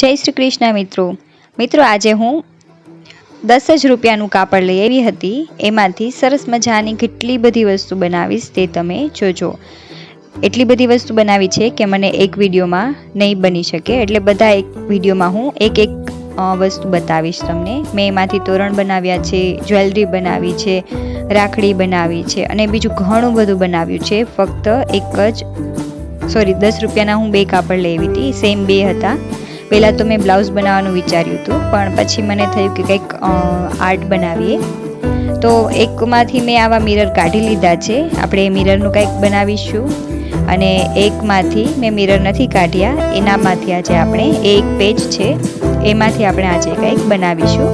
જય શ્રી કૃષ્ણ મિત્રો. મિત્રો, આજે હું દસ જ રૂપિયાનું કાપડ લઈ આવી હતી. એમાંથી સરસ મજાની કેટલી બધી વસ્તુ બનાવીશ તે તમે જોજો. એટલી બધી વસ્તુ બનાવી છે કે મને એક વિડીયોમાં નહીં બની શકે. એટલે બધા એક વિડીયોમાં હું એક એક વસ્તુ બતાવીશ તમને. મેં એમાંથી તોરણ બનાવ્યા છે, જ્વેલરી બનાવી છે, રાખડી બનાવી છે અને બીજું ઘણું બધું બનાવ્યું છે. ફક્ત એક જ, સોરી, દસ રૂપિયાના હું બે કાપડ લેવી હતી. સેમ બે હતા. પહેલાં તો મેં બ્લાઉઝ બનાવવાનું વિચાર્યું હતું, પણ પછી મને થયું કે કંઈક આર્ટ બનાવીએ. તો એકમાંથી મેં આવા મિરર કાઢી લીધા છે. આપણે મિરરનું કંઈક બનાવીશું. અને એકમાંથી મેં મિરર નથી કાઢ્યા, એનામાંથી આજે આપણે એક પેજ છે. એમાંથી આપણે આજે કંઈક બનાવીશું.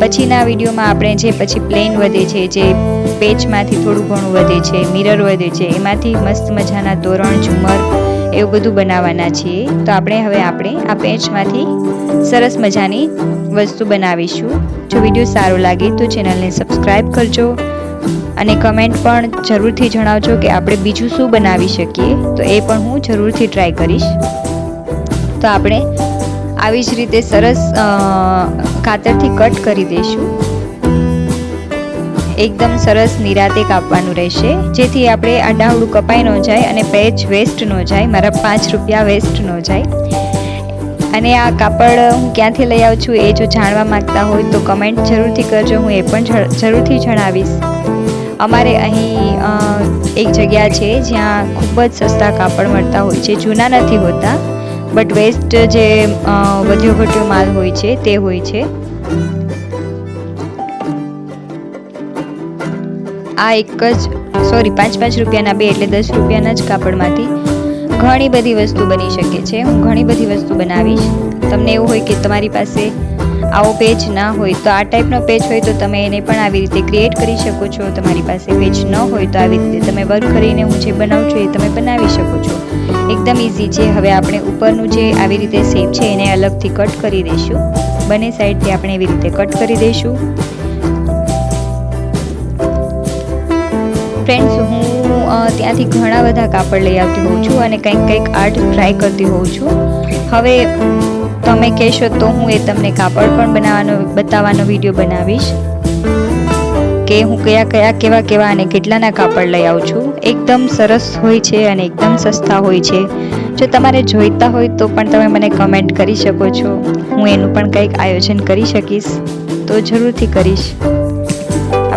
પછીના વિડીયોમાં આપણે જે પછી પ્લેન વધે છે, જે પેજમાંથી થોડું ઘણું વધે છે મિરર વધે છે, એમાંથી મસ્ત મજાના તોરણ ઝુમર એવું બધું બનાવવાના છીએ. તો આપણે હવે આપણે આ પેચમાંથી સરસ મજાની વસ્તુ બનાવીશું. જો વીડિયો સારો લાગે તો ચેનલને સબસ્ક્રાઈબ કરજો અને કમેન્ટ પણ જરૂરથી જણાવજો કે આપણે બીજું શું બનાવી શકીએ. તો એ પણ હું જરૂરથી ટ્રાય કરીશ. તો આપણે આવી જ રીતે સરસ કાતરથી કટ કરી દઈશું. એકદમ સરસ નિરાતે કાપવાનું રહેશે. જેથી આપણે આ ડાહડું કપાઈ ન જાય અને પેચ વેસ્ટ ન જાય. મારા પાંચ રૂપિયા વેસ્ટ ન જાય. અને આ કાપડ હું ક્યાંથી લઈ આવું છું એ જો જાણવા માંગતા હોય તો કમેન્ટ જરૂરથી કરજો. હું એ પણ જરૂરથી જણાવીશ. અમારે અહીં એક જગ્યા છે જ્યાં ખૂબ જ સસ્તા કાપડ મળતા હોય છે. જૂના નથી હોતા, બટ વેસ્ટ જે વધ્યો ઘટ્યો માલ હોય છે, તે હોય છે. આ એક જ સોરી પાંચ પાંચ રૂપિયાના બે એટલે દસ રૂપિયાના જ કાપડમાંથી ઘણી બધી વસ્તુ બની શકે છે. હું ઘણી બધી વસ્તુ બનાવીશ. તમને એવું હોય કે તમારી પાસે આવો પેજ ના હોય તો આ ટાઈપનો પેજ હોય તો તમે એને પણ આવી રીતે ક્રિએટ કરી શકો છો. તમારી પાસે પેજ ન હોય તો આવી રીતે તમે વર્ક કરીને હું જે બનાવું છું એ તમે બનાવી શકો છો. એકદમ ઇઝી છે. હવે આપણે ઉપરનું જે આવી રીતે શેપ છે એને અલગથી કટ કરી દઈશું. બંને સાઈડથી આપણે એવી રીતે કટ કરી દઈશું. ફ્રેન્ડ્સ હું ત્યાંથી ઘણા બધા કાપડ લઈ આવતી હોઉં છું અને કંઈક કંઈક આર્ટ ટ્રાય કરતી હોઉં છું. હવે તમે કહેશો તો હું એ તમને કાપડ પણ બનાવવાનો, બતાવવાનો વીડિયો બનાવીશ. કે હું કયા કયા, કેવા કેવા અને કેટલાના કાપડ લઈ આવું છું. એકદમ સરસ હોય છે અને એકદમ સસ્તા હોય છે. જો તમારે જોઈતા હોય તો પણ તમે મને કમેન્ટ કરી શકો છો. હું એનું પણ કંઈક આયોજન કરી શકીશ. તો જરૂરથી કરીશ.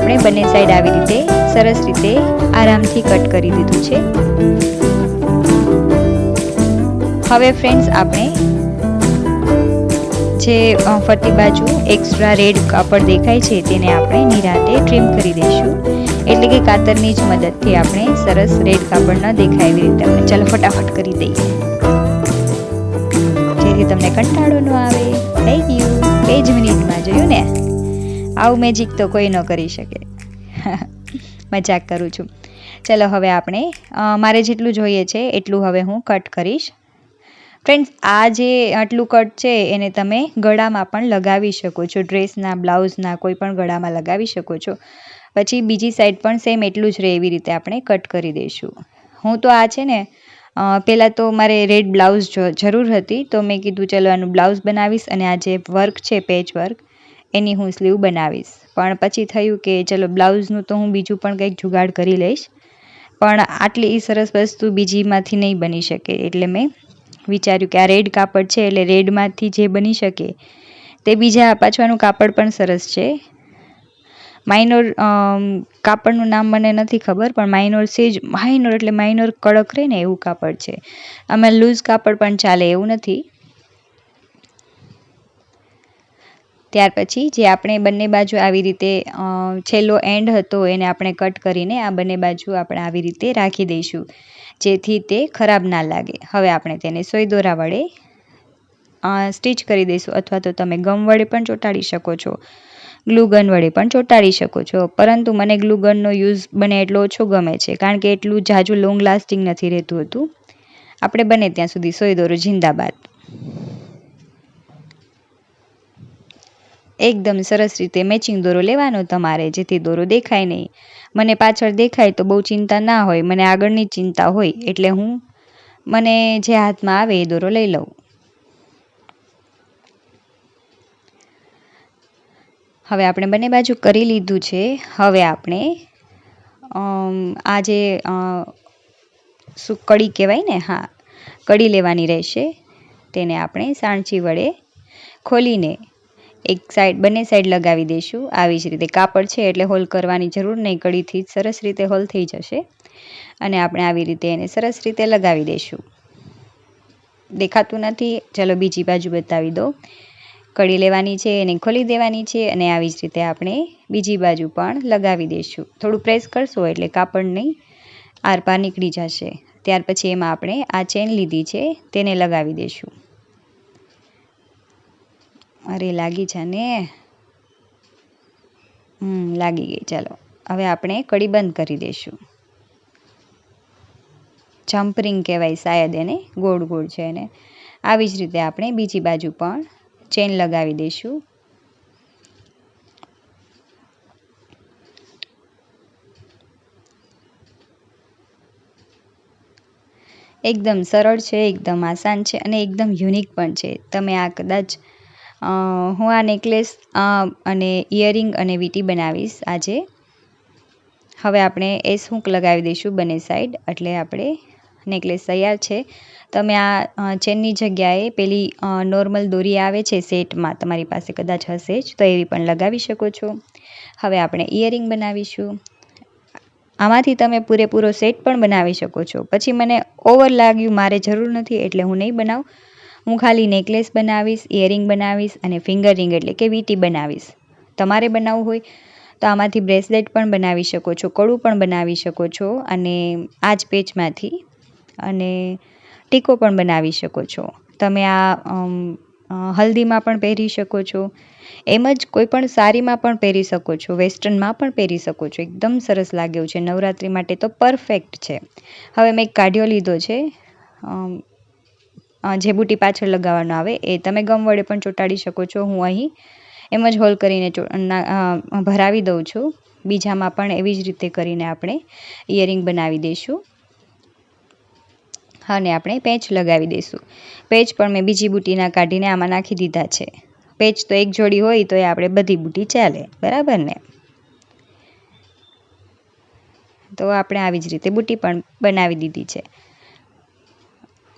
આપણે બંને સાઈડ આવી રીતે સરસ રીતે આરામથી કટ કરી દીધું છે. હવે ફ્રેન્ડ્સ આપણે જે ફરતી બાજુ એક્સ્ટ્રા રેડ કાપડ દેખાય છે તેને આપણે નિરાતે ટ્રીમ કરી દઈશું. એટલે કે કાતરની જ મદદથી આપણે સરસ રેડ કાપડ ન દેખાય એવી રીતે આપણે ચાલો ફટાફટ કરી દઈએ. જેથી તમને કંટાળો ન આવે. થઈ ગયું બે જ મિનિટમાં જોયું ને? આવું મેજિક તો કોઈ ન કરી શકે. મજાક કરું છું. ચલો હવે આપણે મારે જેટલું જોઈએ છે એટલું હવે હું કટ કરીશ. ફ્રેન્ડ્સ આ જે આટલું કટ છે એને તમે ગળામાં પણ લગાવી શકો છો. ડ્રેસના, બ્લાઉઝના, કોઈ પણ ગળામાં લગાવી શકો છો. પછી બીજી સાઈડ પણ સેમ એટલું જ રહે એવી રીતે આપણે કટ કરી દઈશું. હું તો આ છે ને પહેલાં તો મારે રેડ બ્લાઉઝ જરૂર હતી. તો મેં કીધું, ચલો, આનું બ્લાઉઝ બનાવીશ અને આ જે વર્ક છે પેચ વર્ક એની હું સ્લીવ બનાવીશ. પણ પછી થયું કે ચલો બ્લાઉઝનું તો હું બીજું પણ કંઈક જુગાડ કરી લઈશ. પણ આટલી સરસ વસ્તુ બીજીમાંથી નહીં બની શકે. એટલે મેં વિચાર્યું કે આ રેડ કાપડ છે એટલે રેડમાંથી જે બની શકે તે બીજા પાછવાનું કાપડ પણ સરસ છે. માઇનોર કાપડનું નામ મને નથી ખબર, પણ માઇનોર સેજ માઇનોર એટલે માઇનોર કડક રહે ને એવું કાપડ છે. આમાં લૂઝ કાપડ પણ ચાલે એવું નથી. ત્યાર પછી જે આપણે બંને બાજુ આવી રીતે છેલ્લો એન્ડ હતો એને આપણે કટ કરીને આ બંને બાજુ આપણે આવી રીતે રાખી દઈશું, જેથી તે ખરાબ ના લાગે. હવે આપણે તેને સોય દોરા વડે સ્ટીચ કરી દઈશું, અથવા તો તમે ગમ વડે પણ ચોંટાડી શકો છો ગ્લુગન વડે પણ ચોંટાડી શકો છો. પરંતુ મને ગ્લુગનનો યુઝ બને એટલો ઓછો ગમે છે, કારણ કે એટલું જાજુ લોંગ લાસ્ટિંગ નથી રહેતું હતું. આપણે બને ત્યાં સુધી સોય દોરો જિંદાબાદ. એકદમ સરસ રીતે મેચિંગ દોરો લેવાનો તમારે, જેથી દોરો દેખાય નહીં. મને પાછળ દેખાય તો બહુ ચિંતા ના હોય, મને આગળની ચિંતા હોય, એટલે હું મને જે હાથમાં આવે એ દોરો લઈ લઉં. હવે આપણે બંને બાજુ કરી લીધું છે. હવે આપણે આ જે શું કડી કહેવાય ને, હા, કડી લેવાની રહેશે. તેને આપણે સાણચી વડે ખોલીને એક સાઈડ બંને સાઈડ લગાવી દઈશું. આવી જ રીતે કાપડ છે એટલે હોલ કરવાની જરૂર નહીં. કડીથી સરસ રીતે હોલ થઈ જશે. અને આપણે આવી રીતે એને સરસ રીતે લગાવી દઈશું. દેખાતું નથી. ચલો બીજી બાજુ બતાવી દો કડી લેવાની છે, એને ખોલી દેવાની છે અને આવી જ રીતે આપણે બીજી બાજુ પણ લગાવી દઈશું. થોડું પ્રેસ કરશો એટલે કાપડ નહીં, આરપાર નીકળી જશે. ત્યાર પછી એમાં આપણે આ ચેન લીધી છે, તેને લગાવી દઈશું. અરે, લાગી છે ને? હમ, લાગી ગઈ. ચાલો, હવે આપણે કડી બંધ કરી દઈશું. જમ્પરિંગ કહેવાય શાયદ એને, ગોળ ગોળ છે એને. આવી જ રીતે આપણે બીજી બાજુ પણ ચેન લગાવી દઈશું. એકદમ સરળ છે, એકદમ આસાન છે અને એકદમ યુનિક પણ છે. તમે આ કદાચ હું આ નેકલેસ અને ઇયરિંગ અને વીંટી બનાવીશ આજે. હવે આપણે એ હૂંક લગાવી દઈશું બંને સાઈડ, એટલે આપણે નેકલેસ તૈયાર છે. તમે આ ચેનની જગ્યાએ પેલી નોર્મલ દોરી આવે છે સેટમાં, તમારી પાસે કદાચ હશે જ, તો એવી પણ લગાવી શકો છો. હવે આપણે ઇયરિંગ બનાવીશું. આમાંથી તમે પૂરેપૂરો સેટ પણ બનાવી શકો છો. પછી મને ઓવર લાગ્યું, મારે જરૂર નથી, એટલે હું નહીં બનાવું. હું ખાલી નેકલેસ બનાવીશ, ઇયરિંગ બનાવીશ અને ફિંગર રિંગ એટલે કે વીટી બનાવીશ. તમારે બનાવવું હોય તો આમાંથી બ્રેસલેટ પણ બનાવી શકો છો, કડું પણ બનાવી શકો છો અને આ જ પેચમાંથી અને ટીકો પણ બનાવી શકો છો. તમે આ હલ્દીમાં પણ પહેરી શકો છો. એમ જ કોઈ પણ સાડીમાં પણ પહેરી શકો છો, વેસ્ટર્નમાં પણ પહેરી શકો છો. એકદમ સરસ લાગે છે. નવરાત્રિ માટે તો પરફેક્ટ છે. હવે મેં એક કાઢ્યો લીધો છે. જે બુટી પાછળ લગાવવાનો આવે, એ તમે ગમ વડે પણ ચોંટાડી શકો છો. હું અહીં એમ જ હોલ કરીને ભરાવી દઉં છું. બીજામાં પણ એવી જ રીતે કરીને આપણે ઇયરિંગ બનાવી દઈશું. અને આપણે પેચ લગાવી દઈશું. પેચ પણ મેં બીજી બુટીના કાઢીને આમાં નાખી દીધા છે. પેચ તો એક જોડી હોય તો એ આપણે બધી બુટી ચાલે, બરાબર ને? તો આપણે આવી જ રીતે બુટી પણ બનાવી દીધી છે.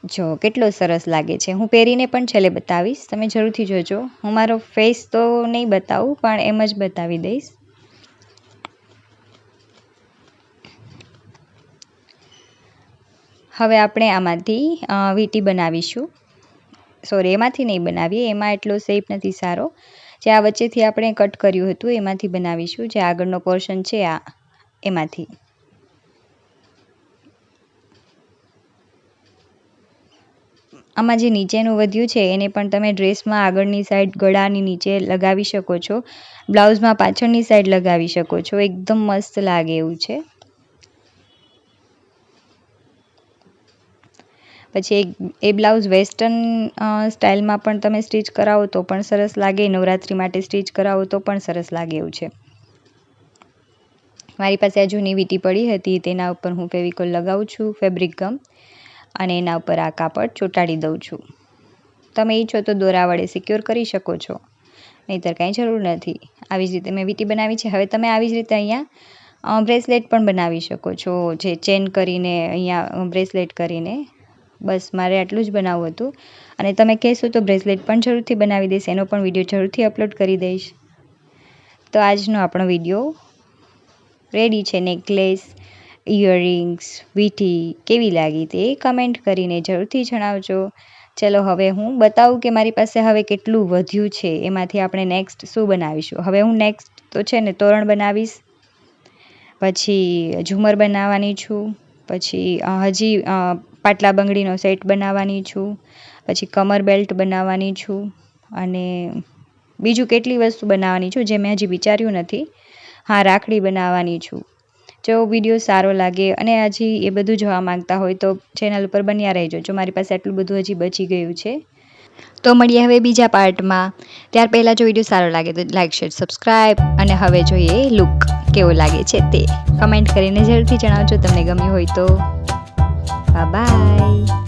જો કેટલો સરસ લાગે છે. હું પહેરીને પણ છેલ્લે બતાવીશ. તમે જરૂરથી જોજો. હું મારો ફેસ તો નહીં બતાવું, પણ એમ જ બતાવી દઈશ. હવે આપણે આમાંથી વીટી બનાવીશું. સોરી એમાંથી નહીં બનાવીએ. એમાં એટલો શેપ નથી સારો. જે આ વચ્ચેથી આપણે કટ કર્યું હતું, એમાંથી બનાવીશું. જે આગળનો પોર્શન છે, આ, એમાંથી. આમાં જે નીચેનું વધ્યું છે, એને પણ તમે ડ્રેસમાં આગળની સાઈડ ગળાની નીચે લગાવી શકો છો. બ્લાઉઝમાં પાછળની સાઈડ લગાવી શકો છો. એકદમ મસ્ત લાગે એવું છે. પછી એ બ્લાઉઝ વેસ્ટર્ન સ્ટાઇલમાં પણ તમે સ્ટિચ કરાવો તો પણ સરસ લાગે. નવરાત્રિ માટે સ્ટિચ કરાવો તો પણ સરસ લાગે એવું છે. મારી પાસે આ જૂની વીંટી પડી હતી, તેના ઉપર હું ફેવિકોલ લગાવું છું, ફેબ્રિક ગમ. અને એના ઉપર આ કાપડ ચોંટાડી દઉં છું. તમે ઈચ્છો તો દોરા વડે સિક્યોર કરી શકો છો. નહીંતર કાંઈ જરૂર નથી. આવી જ રીતે મેં વીંટી બનાવી છે. હવે તમે આવી જ રીતે અહીંયા બ્રેસલેટ પણ બનાવી શકો છો. જે ચેન કરીને, અહીંયા બ્રેસલેટ કરીને. બસ, મારે આટલું જ બનાવવું હતું. અને તમે કહેશો તો બ્રેસલેટ પણ જરૂરથી બનાવી દઈશ. એનો પણ વીડિયો જરૂરથી અપલોડ કરી દઈશ. તો આજનો આપણો વીડિયો રેડી છે. નેકલેસ ઇયરિંગ્સ વીંટી કેવી લાગી તે કમેન્ટ કરીને જરૂરથી જણાવજો. ચલો હવે હું બતાવું કે મારી પાસે હવે કેટલું વધ્યું છે, એમાંથી આપણે નેક્સ્ટ શું બનાવીશું? હવે હું નેક્સ્ટ તો છે ને તોરણ બનાવીશ, પછી ઝુમર બનાવવાની છું, પછી હજી પાટલા બંગડીનો સેટ બનાવવાની છું, પછી કમર બેલ્ટ બનાવવાની છું, અને બીજું કેટલી વસ્તુ બનાવવાની છું જે મેં હજી વિચાર્યું નથી. હા, રાખડી બનાવવાની છું. જો વીડિયો સારો લાગે અને હજી એ બધું જોવા માંગતા હોય તો ચેનલ ઉપર બન્યા રહેજો. જો મારી પાસે આટલું બધું હજી બચી ગયું છે. તો મળીએ હવે બીજા પાર્ટમાં. ત્યાર પહેલાં જો વીડિયો સારો લાગે તો લાઇક શેર સબસ્ક્રાઈબ અને હવે જોઈએ લુક કેવો લાગે છે તે. કમેન્ટ કરીને જરૂરથી જણાવજો. તમને ગમ્યું હોય તો. બાય